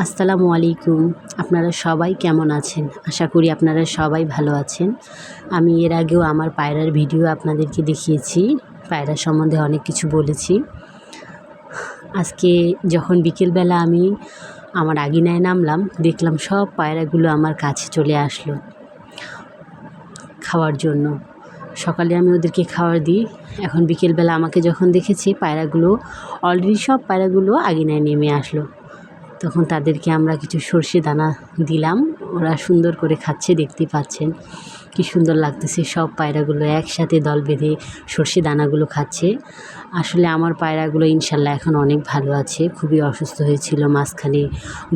আসসালামু আলাইকুম। আপনারা সবাই কেমন আছেন? আশা করি আপনারা সবাই ভালো আছেন। আমি এর আগেও আমার পায়রার ভিডিও আপনাদেরকে দেখিয়েছি। পায়রা সম্বন্ধে অনেক কিছু বলেছি। আজকে যখন বিকেলবেলা আমি আমার আগিনায় নামলাম, দেখলাম সব পায়রাগুলো আমার কাছে চলে আসলো খাওয়ার জন্য। সকালে আমি ওদেরকে খাবার দিই। এখন বিকেলবেলা আমাকে যখন দেখেছি, পায়রাগুলো অলরেডি সব পায়রাগুলো আগিনায় নেমে আসলো। তখন তাদেরকে আমরা কিছু সর্ষে দানা দিলাম। ওরা সুন্দর করে খাচ্ছে, দেখতে পাচ্ছেন। কি সুন্দর লাগতেছে, সব পায়রাগুলো একসাথে দল বেঁধে সর্ষে দানাগুলো খাচ্ছে। আসলে আমার পায়রাগুলো ইনশাল্লাহ এখন অনেক ভালো আছে। খুবই অসুস্থ হয়েছিল মাঝখানে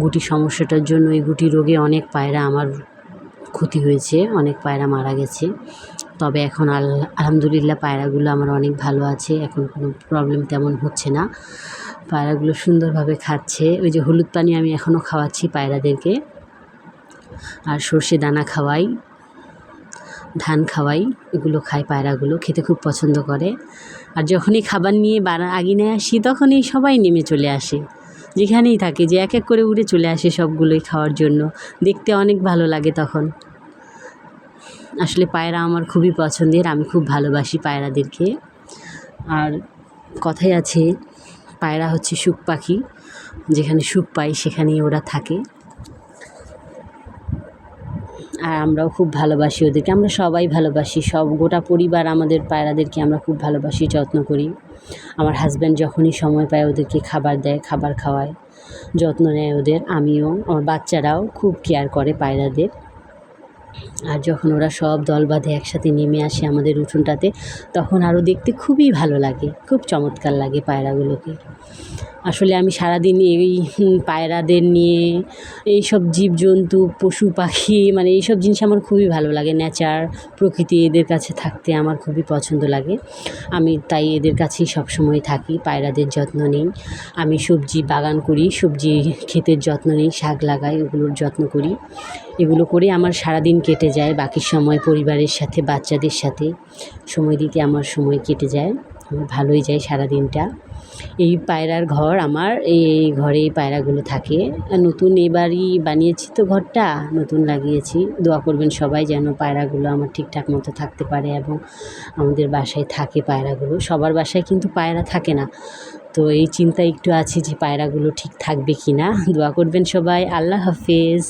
গুটি সমস্যাটার জন্য। এই গুটি রোগে অনেক পায়রা আমার ক্ষতি হয়েছে, অনেক পায়রা মারা গেছে। তবে এখন আল্লাহ আলহামদুলিল্লাহ পায়রাগুলো আমার অনেক ভালো আছে। এখন কোনো প্রবলেম তেমন হচ্ছে না। পায়রাগুলো সুন্দরভাবে খাচ্ছে। ওই যে হলুদ পানি আমি এখনও খাওয়াচ্ছি পায়রাদেরকে। আর সর্ষে দানা খাওয়াই, ধান খাওয়াই, এগুলো খায় পায়রাগুলো, খেতে খুব পছন্দ করে। আর যখনই খাবার নিয়ে বানা আগিনায় আসি, তখনই সবাই নেমে চলে আসে। যেখানেই থাকে, যে এক এক করে উড়ে চলে আসে সবগুলোই খাওয়ার জন্য। দেখতে অনেক ভালো লাগে তখন। আসলে পায়রা আমার খুবই পছন্দের, আমি খুব ভালোবাসি পায়রাদেরকে। আর কথাই আছে পায়রা হচ্ছে সুখ পাখি। যেখানে সুখ পাই, সেখানেই ওরা থাকে। আর আমরাও খুব ভালোবাসি ওদেরকে। আমরা সবাই ভালোবাসি, সব, গোটা পরিবার আমাদের পায়রাদেরকে আমরা খুব ভালোবাসি, যত্ন করি। আমার হাজব্যান্ড যখনই সময় পায় ওদেরকে খাবার দেয়, খাবার খাওয়ায়, যত্ন নেয় ওদের। আমিও, আমার বাচ্চারাও খুব কেয়ার করে পায়রাদের। আর যখন ওরা সব দল বাঁধে একসাথে নেমে আসে আমাদের উঠোনটাতে, তখন আরও দেখতে খুবই ভালো লাগে, খুব চমৎকার লাগে পায়রাগুলোকে। আসলে আমি সারাদিন এই পায়রাদের নিয়ে, এইসব জীবজন্তু, পশু পাখি মানে এইসব জিনিস আমার খুবই ভালো লাগে। নেচার প্রকৃতি এদের কাছে থাকতে আমার খুবই পছন্দ লাগে। আমি তাই এদের কাছেই সবসময় থাকি, পায়রাদের যত্ন নিই। আমি সবজি বাগান করি, সবজি ক্ষেতের যত্ন নিই, শাক লাগাই, ওগুলোর যত্ন করি। এগুলো করে আমার সারাদিন কেটে যায়, বাকি সময় পরিবারের সাথে, বাচ্চাদের সাথে, সময় দিতে আমার সময় কেটে যায়। ভালোই যায় সারাদিনটা। এই পায়রার ঘর আমার, এই ঘরে এই পায়রাগুলো থাকে। নতুন এবারই বানিয়েছি তো ঘরটা, নতুন লাগিয়েছি। দোয়া করবেন সবাই যেন পায়রাগুলো আমার ঠিকঠাক মতো থাকতে পারে এবং আমাদের বাসায় থাকে পায়রাগুলো। সবার বাসায় কিন্তু পায়রা থাকে না। তো এই চিন্তা একটু আছে যে পায়রাগুলো ঠিক থাকবে কি না দোয়া করবেন সবাই। আল্লাহ হাফেজ।